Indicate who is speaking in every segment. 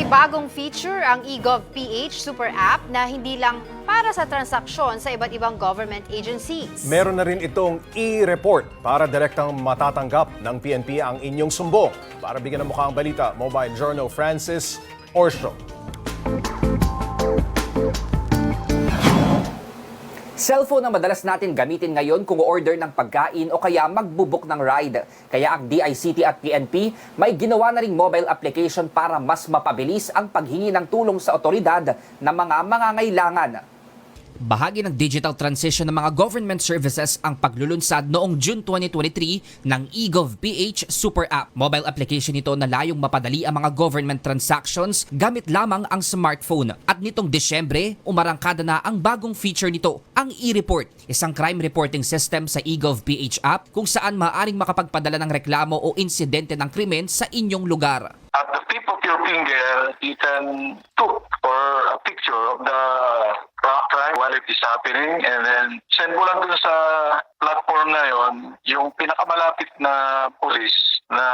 Speaker 1: May bagong feature ang eGov PH Super App na hindi lang para sa transaksyon sa iba't ibang government agencies.
Speaker 2: Meron na rin itong e-report para direktang matatanggap ng PNP ang inyong sumbong. Para bigyan ng mukha ang balita, Mobile Journal Francis Orsho.
Speaker 3: Cellphone ang madalas natin gamitin ngayon kung order ng pagkain o kaya magbubuk ng ride. Kaya ang DICT at PNP may ginawa na ring mobile application para mas mapabilis ang paghingi ng tulong sa otoridad ng mga mangangailangan. Bahagi ng digital transition ng mga government services ang paglulunsad noong June 2023 ng eGov PH Super App. Mobile application ito na layong mapadali ang mga government transactions gamit lamang ang smartphone. At nitong Desyembre, umarangkada na ang bagong feature nito, ang e-report, isang crime reporting system sa eGov PH app kung saan maaring makapagpadala ng reklamo o insidente ng krimen sa inyong lugar.
Speaker 4: At the tip of your finger, you can took or a picture of the it is happening and then send mo lang dun sa platform na yon yung pinakamalapit na police na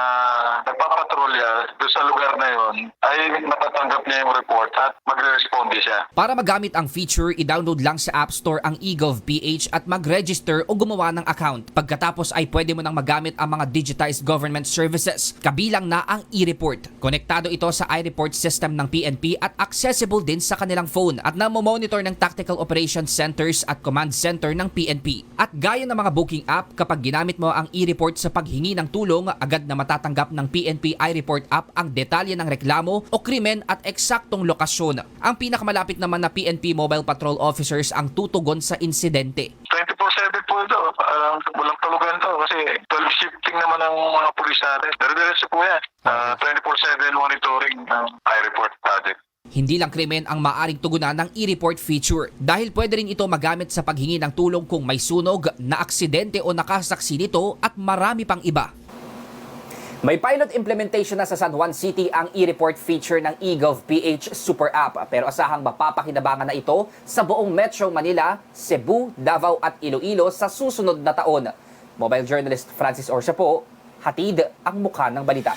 Speaker 4: nagpapatrolya doon sa lugar na yon ay matatanggap niya yung report at magre-responde siya.
Speaker 3: Para magamit ang feature, i-download lang sa App Store ang eGov PH at mag-register o gumawa ng account. Pagkatapos ay pwede mo nang magamit ang mga digitized government services, kabilang na ang e-report. Konektado ito sa iReport system ng PNP at accessible din sa kanilang phone at namomonitor ng Tactical Operations Centers at Command Center ng PNP. At gaya ng mga booking app, kapag ginamit mo ang e-report sa paghingi ng tulong, agad na matatanggap ng PNP iReport app ang detalye ng reklamo o krimen at eksaktong lokasyon. Ang pinakamalapit naman na PNP Mobile Patrol Officers ang tutugon sa insidente.
Speaker 4: 24-7 po ito. Parang walang tulugan to kasi 12 shifting naman ang mga pulis natin. Dire-diretso po yan. Ah, 24-7 monitoring ng.
Speaker 3: Hindi lang krimen ang maaring tugunan ng e-report feature dahil pwede rin ito magamit sa paghingi ng tulong kung may sunog, na aksidente o nakasaksi nito at marami pang iba. May pilot implementation na sa San Juan City ang e-report feature ng eGov PH Super App pero asahang mapapakinabangan na ito sa buong Metro Manila, Cebu, Davao at Iloilo sa susunod na taon. Mobile journalist Francis Orsia po, hatid ang mukha ng balita.